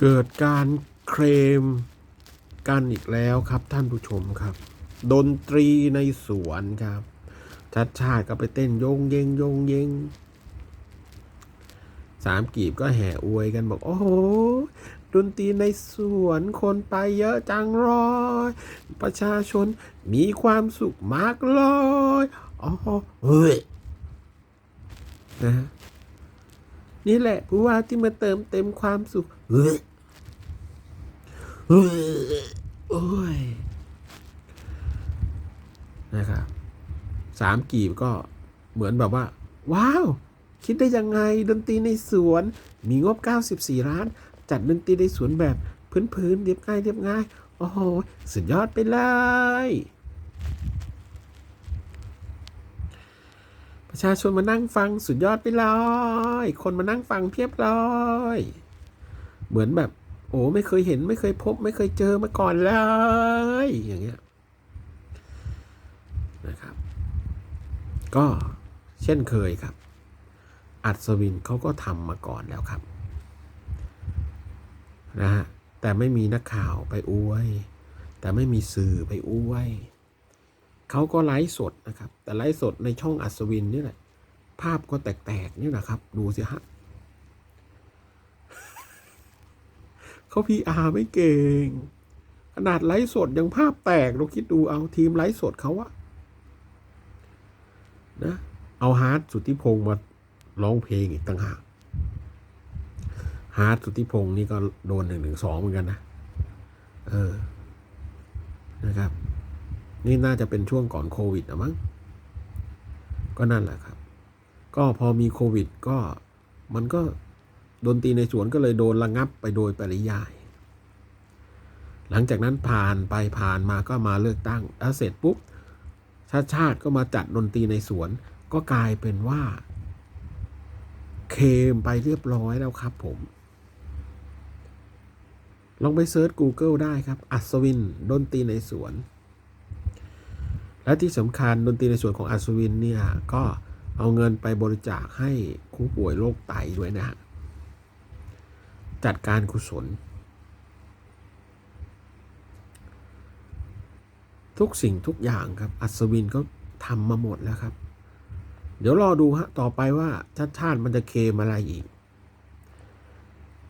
เกิดการเคลมกันอีกแล้วครับท่านผู้ชมครับ ดนตรีในสวนครับ ชัดชาติก็ไปเต้นโยงเยงโยงเยงสามกีบก็แห่อวยกันบอก โอ้โหดนตรีในสวนคนไปเยอะจังเลยประชาชนมีความสุขมากเลยอ๋อเฮ้ยนะนี่แหละผู้ว่าที่มาเติมเต็มความสุข โอ้ยนะครับสามกีบก็เหมือนแบบว่า ว้าว คิดได้ยังไงดนตรีในสวน มีงบ 94 ล้าน จัดดนตรีในสวนแบบพื้นๆเรียบง่ายเรียบง่าย โอ้โห สุดยอดไปเลย ประชาชนมานั่งฟังสุดยอดไปเลย คนมานั่งฟังเพียบเลย เหมือนแบบ โอ้ไม่เคยเห็นไม่เคยพบ ไม่เคยเจอมาก่อนเลย อย่างเงี้ยนะครับ ก็เช่นเคยครับ อัศวินเขาก็ทำมาก่อนแล้วครับนะฮะแต่ไม่มีนักข่าวไปอวย แต่ไม่มีสื่อไปอวยเขาก็ไลฟ์สดนะครับ แต่ไลฟ์สดในช่องอัศวินนี่แหละ ภาพก็แตกๆนี่นะครับ ดูสิฮะ เขาพีอาร์ไม่เก่ง ขนาดไลฟ์สดยังภาพแตกเราคิดดูเอาทีมไลฟ์สดเขาอะนะเอาฮาร์ดสุทธิพงศ์มาร้องเพลงอีกต่างหากฮาร์ดสุทธิพงศ์นี่ก็โดนหนึ่งหนึ่งสองเหมือนกันนะ เออ นะครับ นี่น่าจะเป็นช่วงก่อนโควิดนะมั้ง ก็นั่นแหละครับ ก็พอมีโควิดก็มันก็ ดนตรีในสวนก็เลยโดนระงับไปโดยปริยาย หลังจากนั้นผ่านไปผ่านมาก็มาเลือกตั้งแล้วเสร็จปุ๊บชาติชาติก็มาจัดดนตรีในสวน ก็กลายเป็นว่า เคมไปเรียบร้อยแล้วครับผม ลองไปเซิร์ช Google ได้ครับ อัศวินดนตรีในสวน และที่สำคัญดนตรีในสวนของอัศวินเนี่ยก็เอาเงินไปบริจาคให้ผู้ป่วยโรคไตด้วยนะฮะ จัดการกุศล ทุกสิ่งทุกอย่างครับ อัศวินก็ทำมาหมดแล้วครับ เดี๋ยวรอดูฮะต่อไปว่าชาติชาติมันจะเคมอะไรอีก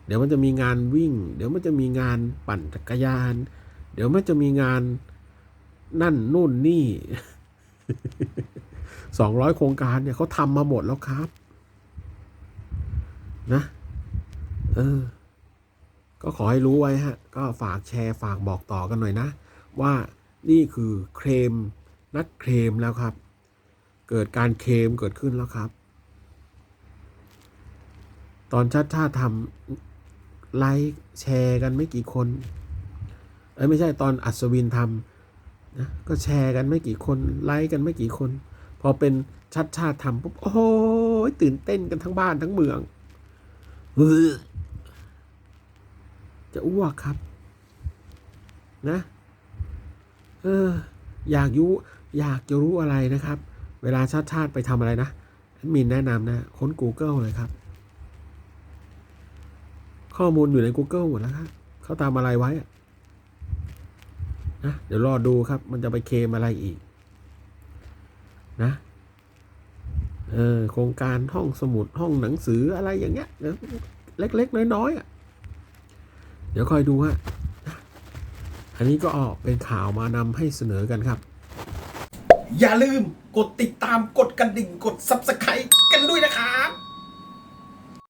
เดี๋ยวมันจะมีงานวิ่ง เดี๋ยวมันจะมีงานปั่นจักรยาน เดี๋ยวมันจะมีงานนั่นนู่นนี่สองร้อยโครงการเนี่ยเขาทำมาหมดแล้วครับ นะ เออ ก็ขอให้รู้ไว้ฮะ ก็ฝากแชร์ฝากบอกต่อกันหน่อยนะ ว่านี่คือเคลมนักเคลมแล้วครับ เกิดการเคลมเกิดขึ้นแล้วครับ ตอนชาติชาติทำไลค์แชร์กันไม่กี่คนเอ้ไม่ใช่ตอนอัศวินทำนะก็แชร์กันไม่กี่คนไลค์กันไม่กี่คน พอเป็นชัดชาติทำปุ๊บโอ้โหตื่นเต้นกันทั้งบ้านทั้งเมือง จะอ้วกครับ นะ เออ อยากยุอยากจะรู้อะไรนะครับ เวลาชาติชาติไปทำอะไรนะมินแนะนำนะ ค้น Google เลยครับ ข้อมูลอยู่ใน Google หมดแล้วครับเขาตามอะไรไว้อะนะเดี๋ยวรอดูครับ มันจะไปเคมอะไรอีก นะเออโครงการห้องสมุดห้องหนังสืออะไรอย่างเงี้ยเล็ก ๆ น้อยๆอะ เดี๋ยวคอยดูฮะอันนี้ก็ออกเป็นข่าวมานำให้เสนอกันครับ อย่าลืมกดติดตามกดกระดิ่งกด Subscribe กันด้วยนะครับ